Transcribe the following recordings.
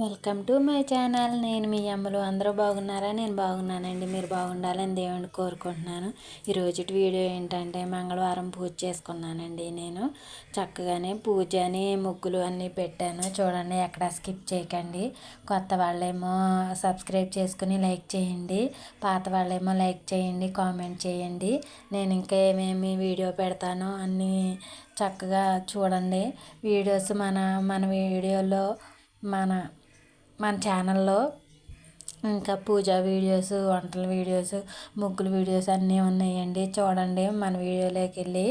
Welcome to my channel. నేను మీ అమ్మలు. అందరూ బాగున్నారా? నేను బాగున్నానండి. మీరు బాగుండాలని దేవుని కోరుకుంటున్నాను. ఈరోజు వీడియో ఏంటంటే మంగళవారం పూజ చేసుకున్నానండి నేను. చక్కగానే పూజ అని ముగ్గులు అన్నీ పెట్టాను. చూడండి ఎక్కడ స్కిప్ చేయకండి. కొత్త వాళ్ళేమో సబ్స్క్రైబ్ చేసుకుని లైక్ చేయండి. పాత వాళ్ళేమో లైక్ చేయండి కామెంట్ చేయండి. నేను ఇంకా ఏమేమి వీడియో పెడతానో అన్నీ చక్కగా చూడండి. వీడియోస్ మన మన వీడియోలో మన మన ఛానల్లో ఇంకా పూజా వీడియోస్ వంటల వీడియోస్ ముగ్గులు వీడియోస్ అన్నీ ఉన్నాయండి. చూడండి మన వీడియోలోకి వెళ్ళి.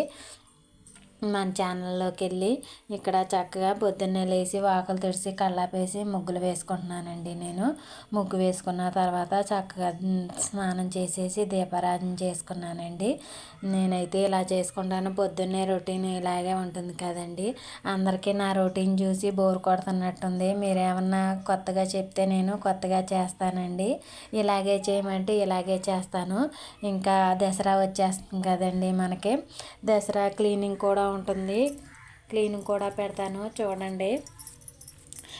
మన ఛానల్లోకి వెళ్ళి ఇక్కడ చక్కగా పొద్దున్నే లేచి వాకలు తుడిసి కళ్ళాపేసి ముగ్గులు వేసుకుంటున్నానండి నేను. ముగ్గు వేసుకున్న తర్వాత చక్కగా స్నానం చేసేసి దీపారాధన చేసుకున్నానండి. నేనైతే ఇలా చేసుకుంటాను. పొద్దున్నే రొటీన్ ఇలాగే ఉంటుంది కదండి. అందరికీ నా రొటీన్ చూసి బోర్ కొడుతున్నట్టుంది. మీరేమన్నా కొత్తగా చెప్తే నేను కొత్తగా చేస్తానండి. ఇలాగే చేయమంటే ఇలాగే చేస్తాను. ఇంకా దసరా వచ్చేస్తుంది కదండి మనకి. దసరా క్లీనింగ్ కూడా ఉంటుంది క్లీన్ కూడా పెడతాను. చూడండి.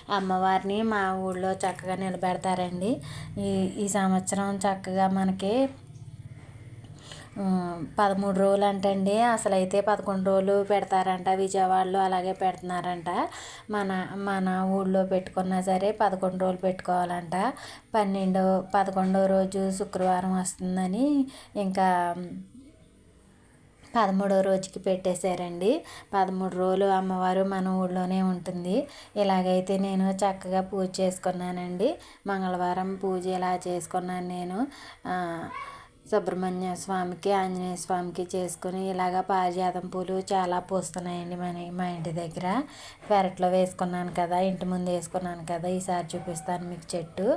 అమ్మవారిని మా ఊళ్ళో చక్కగా నిలబెడతారండి. ఈ ఈ సంవత్సరం చక్కగా మనకి పదమూడు రోజులు అంటండి అసలు అయితే పదకొండు రోజులు పెడతారంట విజయవాడలో అలాగే పెడుతున్నారంట. మన మన ఊళ్ళో పెట్టుకున్నా సరే పదకొండు రోజులు పెట్టుకోవాలంట. పన్నెండో పదకొండో రోజు శుక్రవారం వస్తుందని ఇంకా పదమూడో రోజుకి పెట్టేశారండి. పదమూడు రోజులు అమ్మవారు మన ఊళ్ళోనే ఉంటుంది. ఇలాగైతే నేను చక్కగా పూజ చేసుకున్నానండి. మంగళవారం పూజ ఇలా చేసుకున్నాను నేను. సుబ్రహ్మణ్య స్వామికి ఆంజనేయ స్వామికి చేసుకుని ఇలాగ పారిజాతం పూలు చాలా పూస్తున్నాయండి మన మా ఇంటి దగ్గర. పెరట్లో వేసుకున్నాను కదా ఇంటి ముందు వేసుకున్నాను కదా ఈసారి చూపిస్తాను మీకు చెట్టు.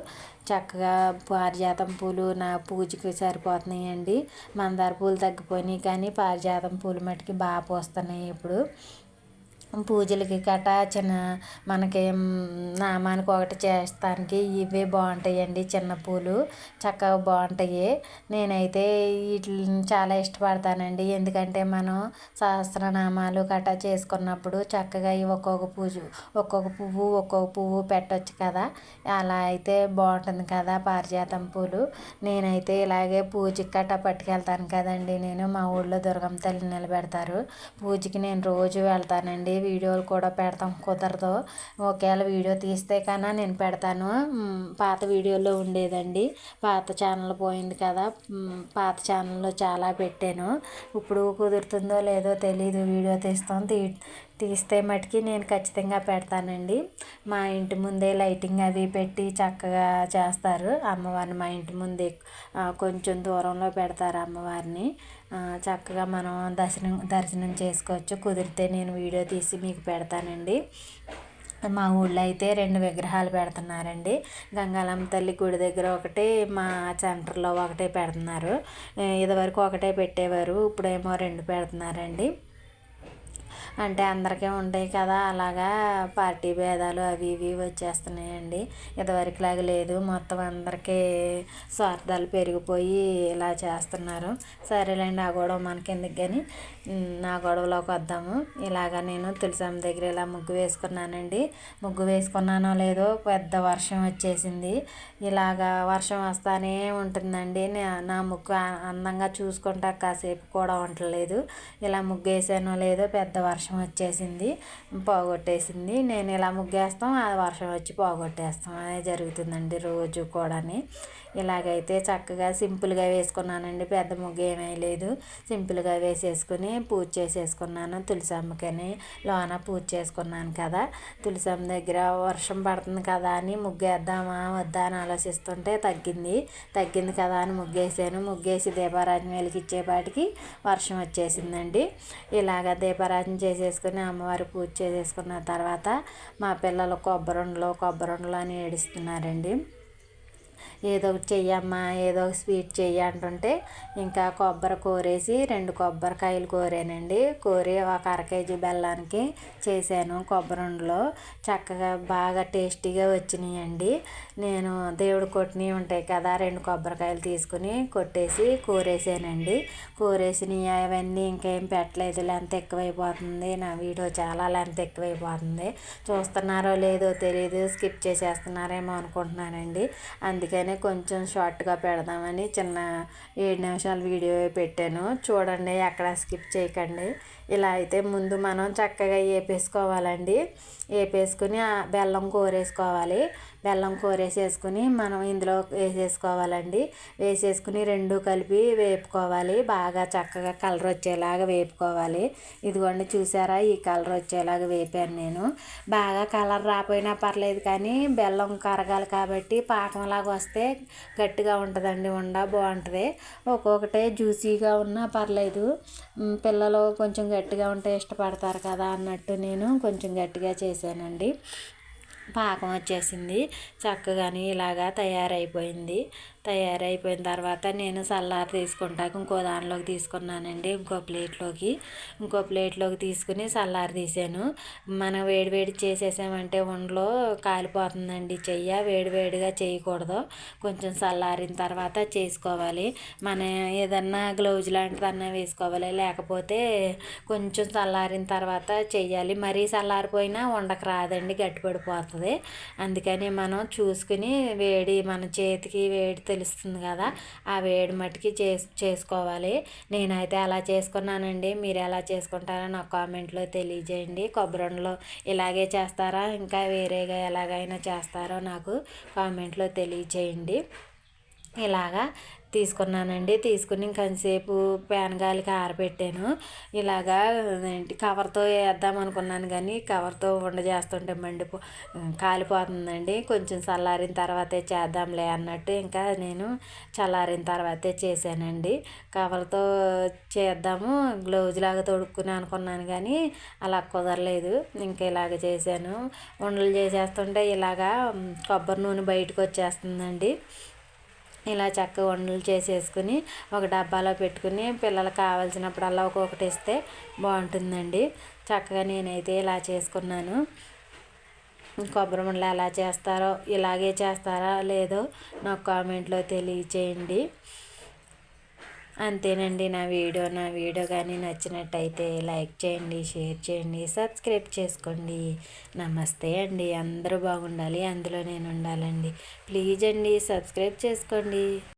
చక్కగా పారిజాతం పూలు నా పూజకి సరిపోతున్నాయండి. మందార పూలు తగ్గిపోయినాయి కానీ పారిజాతం పూలు మట్టుకి బాగా పూస్తున్నాయి ఇప్పుడు. పూజలకి గట్రా చిన్న మనకి నామానికి ఒకటి చేస్తానికి ఇవే బాగుంటాయండి చిన్న పూలు. చక్కగా బాగుంటాయి. నేనైతే వీటిని చాలా ఇష్టపడతానండి. ఎందుకంటే మనం సహస్రనామాలు గట్ట చేసుకున్నప్పుడు చక్కగా ఒక్కొక్క పూజ ఒక్కొక్క పువ్వు ఒక్కొక్క పువ్వు పెట్టవచ్చు కదా. అలా అయితే బాగుంటుంది కదా పారిజాతం పూలు. నేనైతే ఇలాగే పూజకి గట్ట పట్టుకెళ్తాను కదండి. నేను మా ఊళ్ళో దుర్గమ్మ తల్లి నిలబెడతారు. పూజకి నేను రోజు వెళ్తానండి. వీడియోలు కూడా పెడతాం కుదరదు. ఒకవేళ వీడియో తీస్తే కన్నా నేను పెడతాను. పాత వీడియోలో ఉండేదండి. పాత ఛానల్ పోయింది కదా. పాత ఛానల్లో చాలా పెట్టాను. ఇప్పుడు కుదురుతుందో లేదో తెలీదు. వీడియో తీస్తాం తీ తీస్తే మటుకి నేను ఖచ్చితంగా పెడతానండి. మా ఇంటి ముందే లైటింగ్ అవి పెట్టి చక్కగా చేస్తారు. అమ్మవారిని మా ఇంటి ముందే కొంచెం దూరంలో పెడతారు అమ్మవారిని. చక్కగా మనం దర్శనం దర్శనం చేసుకోవచ్చు. కుదిరితే నేను వీడియో తీసి మీకు పెడతానండి. మా ఊళ్ళో అయితే రెండు విగ్రహాలు పెడుతున్నారండి. గంగాలమ్మ తల్లి గుడి దగ్గర ఒకటి మా సెంటర్లో ఒకటే పెడుతున్నారు. ఇదివరకు ఒకటే పెట్టేవారు. ఇప్పుడేమో రెండు పెడుతున్నారండి. అంటే అందరికీ ఉంటాయి కదా అలాగా పార్టీ భేదాలు అవి ఇవి వచ్చేస్తున్నాయండి. ఇదివరకులాగా లేదు. మొత్తం అందరికీ స్వార్థాలు పెరిగిపోయి ఇలా చేస్తున్నారు. సరేలేండి ఆ గొడవ మనకెందుకు కానీ నా గొడవలోకి వద్దాము. ఇలాగా నేను తులసమ్మ దగ్గర ఇలా ముగ్గు వేసుకున్నానండి. ముగ్గు వేసుకున్నానో లేదో పెద్ద వర్షం వచ్చేసింది. ఇలాగా వర్షం వస్తానే ఉంటుందండి. నా ముగ్గు అందంగా చూసుకుంటా కాసేపు కూడా ఉండలేదు. ఇలా ముగ్గు వేసానో లేదో పెద్ద వర్షం వర్షం వచ్చేసింది పోగొట్టేసింది. నేను ఇలా ముగ్గేస్తాం ఆ వర్షం వచ్చి పోగొట్టేస్తాం. అనే జరుగుతుందండి రోజు కూడా ఇలాగైతే చక్కగా సింపుల్గా వేసుకున్నానండి. పెద్ద ముగ్గు ఏమీ లేదు. సింపుల్గా వేసేసుకుని పూజ చేసేసుకున్నాను. తులసమ్మకని లోన పూజ చేసుకున్నాను కదా. తులసమ్మ దగ్గర వర్షం పడుతుంది కదా అని ముగ్గేద్దామా వద్దా అని ఆలోచిస్తుంటే తగ్గింది. తగ్గింది కదా అని ముగ్గేసాను. ముగ్గేసి దీపారాజం వెలిగిచ్చేపాటికి వర్షం వచ్చేసిందండి. ఇలాగ దీపారాజన చేసేసుకుని అమ్మవారి పూజ చేసేసుకున్న తర్వాత మా పిల్లలు కొబ్బరి ఉండలు కొబ్బరి ఉండలు అని ఏడుస్తున్నారండి. ఏదో ఒకటి చెయ్యమ్మా ఏదో ఒక స్వీట్ చెయ్యి అంటుంటే ఇంకా కొబ్బరి కోరేసి రెండు కొబ్బరికాయలు కోరానండి. కోరి ఒక అర కేజీ బెల్లానికి చేశాను కొబ్బరి ఉండలో. చక్కగా బాగా టేస్టీగా వచ్చినాయండి. నేను దేవుడు కొట్టినవి ఉంటాయి కదా రెండు కొబ్బరికాయలు తీసుకుని కొట్టేసి కోరేసానండి. కోరేసినవి అవన్నీ ఇంకేం పెట్టలేదు. లెంత్ ఎక్కువైపోతుంది. నా వీడియో చాలా లెంత్ ఎక్కువైపోతుంది. చూస్తున్నారో లేదో తెలియదు స్కిప్ చేసేస్తున్నారేమో అనుకుంటున్నానండి. అందుకనే కొంచెం షార్ట్గా పెడదామని చిన్న ఏడు నిమిషాల వీడియో పెట్టాను. చూడండి ఎక్కడ స్కిప్ చేయకండి. ఇలా అయితే ముందు మనం చక్కగా వేపేసుకోవాలండి వేపేసుకుని బెల్లం కోరేసుకోవాలి. బెల్లం కోరేసేసుకుని మనం ఇందులో వేసేసుకోవాలండి. వేసేసుకుని రెండు కలిపి వేపుకోవాలి. బాగా చక్కగా కలర్ వచ్చేలాగా వేపుకోవాలి. ఇదిగోండి చూసారా? ఈ కలర్ వచ్చేలాగా వేపాను నేను. బాగా కలర్ రాపోయినా పర్లేదు కానీ బెల్లం కరగాలి కాబట్టి పాకంలాగా వస్తే గట్టిగా ఉంటుందండి. ఉండ బాగుంటుంది. ఒక్కొక్కటే జ్యూసీగా ఉన్నా పర్లేదు. పిల్లలు కొంచెం గట్టిగా ఉంటే ఇష్టపడతారు కదా అన్నట్టు నేను కొంచెం గట్టిగా చేశానండి. పాకం వచ్చేసింది. చక్కగాని ఇలాగా తయారైపోయింది. తయారైపోయిన తర్వాత నేను సల్లార్ తీసుకుంటాక ఇంకో దానిలోకి తీసుకున్నానండి ఇంకో ప్లేట్లోకి. ఇంకో ప్లేట్లోకి తీసుకుని సల్లార్ తీసాను. మనం వేడివేడి చేసేసామంటే ఉండలో కాలిపోతుందండి చెయ్య. వేడివేడిగా చేయకూడదు. కొంచెం చల్లారిన తర్వాత చేసుకోవాలి. మన ఏదన్నా గ్లౌజ్ లాంటిదన్నా వేసుకోవాలి. లేకపోతే కొంచెం చల్లారిన తర్వాత చెయ్యాలి. మరీ చల్లారిపోయినా ఉండకు రాదండి గట్టిపడిపోతుంది. అందుకని మనం చూసుకుని వేడి మన చేతికి వేడి తెలుస్తుంది కదా. ఆ వేడి మట్టికి చేసు చేసుకోవాలి. నేనైతే అలా చేసుకున్నానండి. మీరు ఎలా చేసుకుంటారో నాకు కామెంట్లో తెలియజేయండి. కొబ్బరిలో ఇలాగే చేస్తారా? ఇంకా వేరేగా ఎలాగైనా చేస్తారో నాకు కామెంట్లో తెలియజేయండి. ఇలాగా తీసుకున్నానండి. తీసుకుని ఇంకొంతసేపు ప్యాన్ గాలికి ఆరబెట్టాను. ఇలాగా ఏంటి కవర్తో వేద్దాం అనుకున్నాను కానీ కవర్తో వండ చేస్తుంటే మండిపో కాలిపోతుందండి. కొంచెం చల్లారిన తర్వాతే చేద్దాంలే అన్నట్టు ఇంకా నేను చల్లారిన తర్వాతే చేశానండి. కవర్తో చేద్దాము గ్లౌజ్ లాగా తొడుక్కుని అనుకున్నాను కానీ అలా కుదరలేదు. ఇంకా ఇలాగ చేశాను. ఉండలు చేసేస్తుంటే ఇలాగా కొబ్బరి నూనె బయటకు వచ్చేస్తుందండి ఇలా చక్కగా వండలు చేసేసుకుని ఒక డబ్బాలో పెట్టుకుని పిల్లలకు కావాల్సినప్పుడల్లా ఒక్కొక్కటి ఇస్తే బాగుంటుందండి. చక్కగా నేనైతే ఇలా చేసుకున్నాను. కొబ్బరి ఉండలు ఎలా చేస్తారో ఇలాగే చేస్తారా లేదో నాకు కామెంట్లో తెలియచేయండి. అంతేనండి. నా వీడియో నా వీడియో కానీ నచ్చినట్టయితే లైక్ చేయండి షేర్ చేయండి సబ్స్క్రైబ్ చేసుకోండి. నమస్తే అండి. అందరూ బాగుండాలి. అందులో నేను ఉండాలండి. ప్లీజ్ అండి సబ్స్క్రైబ్ చేసుకోండి.